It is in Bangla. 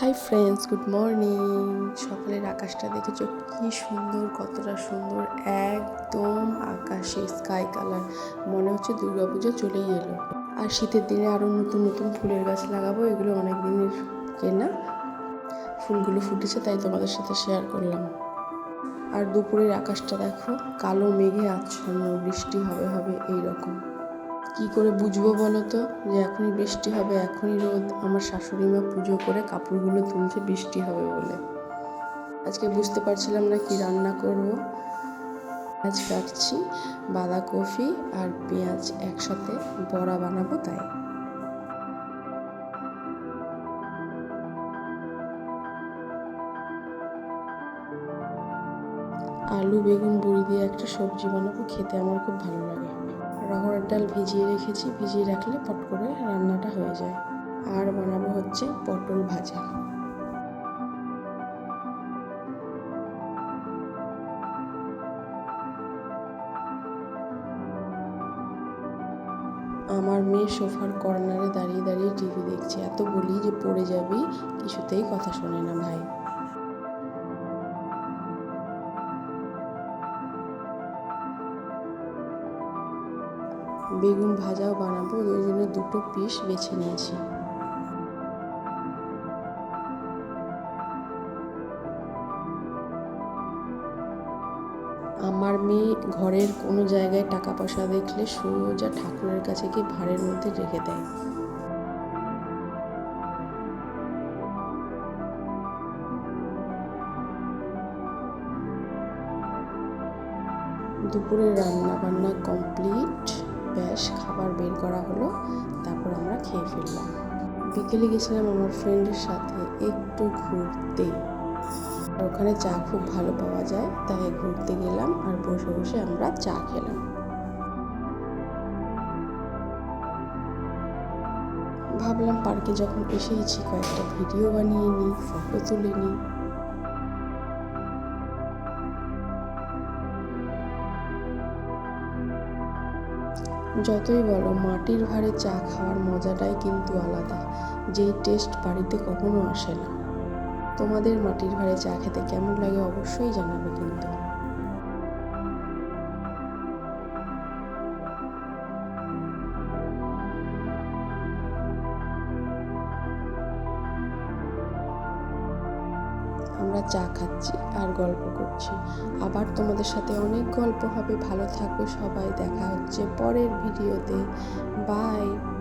হাই ফ্রেন্ডস গুড মর্নিং সকালের আকাশটা দেখেছ কি সুন্দর, কতটা সুন্দর। একদম আকাশে স্কাই কালার মনে হচ্ছে দুর্গাপুজো চলেই এলো। আর শীতের দিনে আরও নতুন নতুন ফুলের গাছ লাগাবো, এগুলো অনেক দিনের কেনা ফুলগুলো ফুটেছে, তাই তোমাদের সাথে শেয়ার করলাম। আর দুপুরের আকাশটা দেখো, কালো মেঘে আচ্ছন্ন, বৃষ্টি হবে হবে এই রকম কি করে বুঝব বলো তো? যে এখনই বৃষ্টি হবে, এখনই রোদ। আমার শাশুড়ি মা পুজো করে কাপড়গুলো তুলছে, বৃষ্টি হবে বলে। আজকে বুঝতে পারছিলাম না কি রান্না করব। আজ কাটছি, বাঁধাকপি আর পেঁয়াজ একসাথে বড়া বানাবো তাই। আলু, বেগুন, বড়ি দিয়ে একটা সবজি বানাবো, খেতে আমার খুব ভালো লাগে। রহড়ের ডাল ভিজিয়ে রেখেছি, ভিজিয়ে রাখলে পট করে রান্নাটা হয়ে যায়। আর বানাবো হচ্ছে পটল ভাজা। আমার মেয়ে সোফার কর্নারে দাঁড়িয়ে দাঁড়িয়ে টিভি দেখছে। এত বলি যে পড়ে যাবি, কিছুতেই কথা শোনে না ভাই। বেগুন ভাজাও বানাবো ওই জন্য দুটো পিস বেছে নিয়েছি। আমার মেয়ে ঘরের কোনো জায়গায় টাকা পয়সা দেখলে সোজা ঠাকুরের কাছে গিয়ে ভাড়ের মধ্যে রেখে দেয়। দুপুরে রান্না বান্না কমপ্লিট। ব্যাস খাবার বের করা হলো, তারপর আমরা খেয়ে ফেললাম। বিকেলে গেছিলাম আমার ফ্রেন্ডের সাথে একটু ঘুরতে। ওখানে চা খুব ভালো পাওয়া যায়, তাই ঘুরতে গেলাম আর বসে বসে আমরা চা খেলাম। ভাবলাম পার্কে যখন এসেছি, কয়েকটা ভিডিও বানিয়ে নিই ফটো তুলে নিই। যতই বলো, মাটির ভারে চা খাওয়ার মজাটাই কিন্তু আলাদা। যেই টেস্ট বাড়িতে কখনো আসে না। তোমাদের মাটির ভারে চা খেতে কেমন লাগে অবশ্যই জানাবে কিন্তু। আমরা চা খাচ্ছি আর গল্প করছি। আবার তোমাদের সাথে অনেক গল্প হবে। ভালো থাকবে সবাই। দেখা হচ্ছে পরের ভিডিওতে। বাই